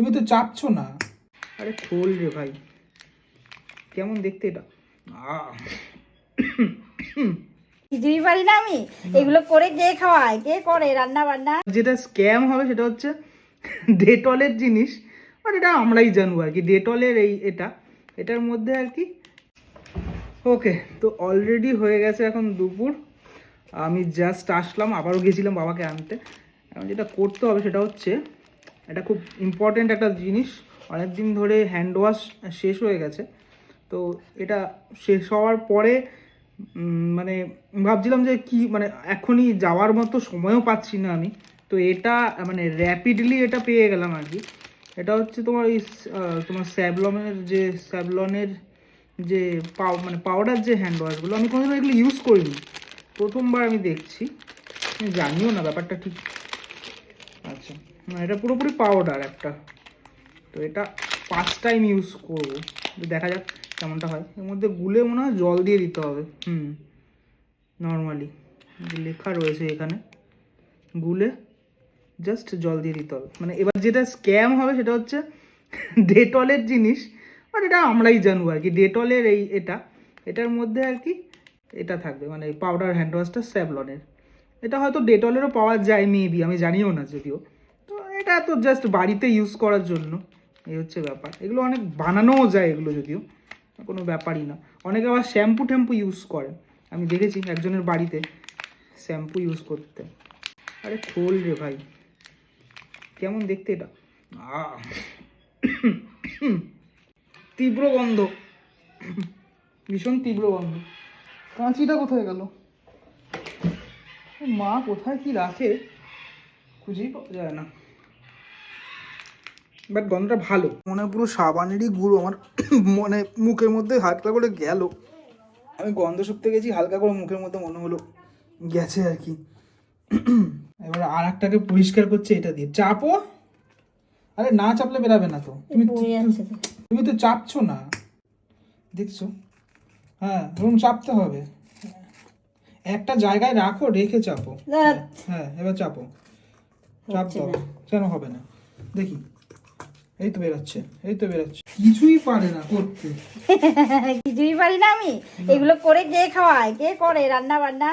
তুমি তো চাপছো না। আরে খোল রে ভাই। কেমন দেখতে এটা? কিছুই পারি না আমি? এগুলো করে কে খাওয়ায়? কে করে রান্না বান্না? যেটা স্ক্যাম হবে সেটা হচ্ছে ডেটলের জিনিস। বাট এটা আমরাই জানব আর কি ডেটলের এই এটা। এটার মধ্যে আর কি। ওকে তো অলরেডি হয়ে গেছে এখন দুপুর। আমি জাস্ট আসলাম আবারও গেছিলাম বাবাকে আনতে। এখন যেটা করতে হবে সেটা হচ্ছে এটা খুব ইম্পর্ট্যান্ট একটা জিনিস। অনেক দিন ধরে হ্যান্ড ওয়াশ শেষ হয়ে গেছে। তো এটা শেষ হওয়ার পরে মানে ভাবছিলাম যে কি মানে এখনই যাওয়ার মতো সময়ও পাচ্ছি না আমি। তো এটা মানে র্যাপিডলি এটা পেয়ে গেলাম আর কি। এটা হচ্ছে তোমার এই তোমার স্যাভলনের যে স্যাভলনের যে পাউ মানে পাউডার যে হ্যান্ড ওয়াশগুলো আমি কোনোদিনও এগুলো ইউজ করিনি। প্রথমবার আমি দেখছি। জানিও না ব্যাপারটা ঠিক। আচ্ছা। এটা পুরোপুরি পাউডার একটা। তো এটা পাঁচ টাইম ইউজ করব। দেখা যাক কেমনটা হয়। এর মধ্যে গুলে মনে হয় জল দিয়ে দিতে হবে। হুম নর্মালি লেখা রয়েছে এখানে। গুলে জাস্ট জল দিয়ে দিতে হবে। মানে এবার যেটা স্ক্যাম হবে সেটা হচ্ছে ডেটলের জিনিস। বাট এটা আমরাই জানব আর কি। ডেটলের এই এটা। এটার মধ্যে আর কি এটা থাকবে। মানে পাউডার হ্যান্ড ওয়াশটা স্যাভলনের এটা হয়তো ডেটলেরও পাওয়া যায় মেবি আমি জানিও না যদিও। এটা তো জাস্ট বাড়িতে ইউজ করার জন্য, এই হচ্ছে ব্যাপার। এগুলো অনেক বানানোও যায় এগুলো যদিও, কোনো ব্যাপারই না। অনেকে আবার শ্যাম্পু ট্যাম্পু ইউজ করে আমি দেখেছি একজনের বাড়িতে শ্যাম্পু ইউজ করতে। আরে খোল রে ভাই। কেমন দেখতে এটা? তীব্র গন্ধ। ভীষণ তীব্র গন্ধ। কাঁচিটা কোথায় গেল? মা কোথায় কি রাখে খুঁজেই পাওয়া যায় না। বাট গন্ধটা ভালো। মনে পুরো সাবানেরই গুঁড়ো আমার মনে মুখের মধ্যে হালকা করে গেল। আমি গন্ধ শুকতে গেছি হালকা করে মুখের মধ্যে মনে হলো গেছে আর কি। এবার আর একটাকে পরিষ্কার করছে এটা দিয়ে। চাপো? আরে না চাপলে বেরাবে না তো। তুমি তো। তুমি তো চাপছো না। দেখছ? হ্যাঁ এরকম চাপতে হবে। একটা জায়গায় রাখো রেখে চাপো। ধ্যাৎ। হ্যাঁ এবার চাপো। চাপ কেন হবে না? দেখি। এই তো বেরোচ্ছে, এই তো বেরোচ্ছে। কিছুই পারে না করতে। কিছুই পারি না আমি। এগুলো করে কে খাওয়ায়? কে করে রান্না বান্না